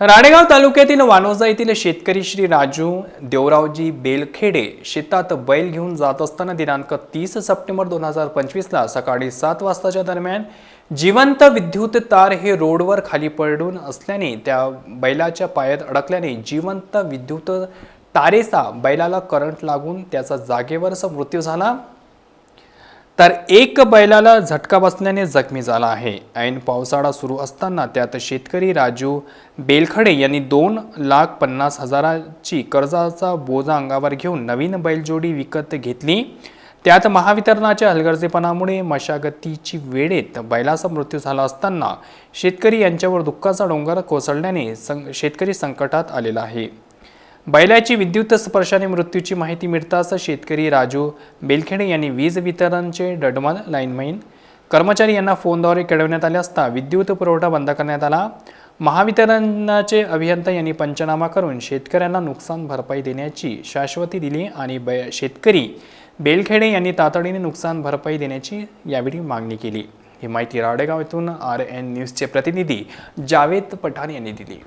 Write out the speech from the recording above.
राणेगाव तालुक्यातील वानोजा येथील शेतकरी श्री राजू देवरावजी बेलखेडे शेतात बैल घेऊन जात असताना दिनांक तीस सप्टेंबर दोन हजार पंचवीसला सकाळी सात वाजताच्या दरम्यान जिवंत विद्युत तार हे रोडवर खाली पडून असल्याने त्या बैलाच्या पायात अडकल्याने जिवंत विद्युत तारेचा बैलाला करंट लागून त्याचा जागेवरच मृत्यू झाला. तर एक बैलाला झटका बसल्याने जखमी झाला आहे. ऐन पावसाळा सुरू असताना त्यात शेतकरी राजू बेलखडे यांनी दोन लाख पन्नास हजाराची कर्जाचा बोजा अंगावर घेऊन नवीन बैलजोडी विकत घेतली. त्यात महावितरणाच्या हलगर्जेपणामुळे मशागतीची वेळेत बैलाचा मृत्यू झाला असताना शेतकरी यांच्यावर दुःखाचा डोंगर कोसळल्याने सं शेतकरी संकटात आलेला आहे. बैलाची विद्युत स्पर्शाने मृत्यूची माहिती मिळताच शेतकरी राजू बेलखेडे यांनी वीज वितरणचे डडमन लाईनमैन कर्मचारी यांना फोनद्वारे कळवण्यात आले असता विद्युत पुरवठा बंद करण्यात आला. महावितरणाचे अभियंता यांनी पंचनामा करून शेतकऱ्यांना नुकसान भरपाई देण्याची शाश्वती दिली आणि ब शेतकरी बेलखेडे यांनी तातडीने नुकसान भरपाई देण्याची यावेळी मागणी केली. ही माहिती राडेगाव येथून आर एन न्यूजचे प्रतिनिधी जावेद पठाण यांनी दिली.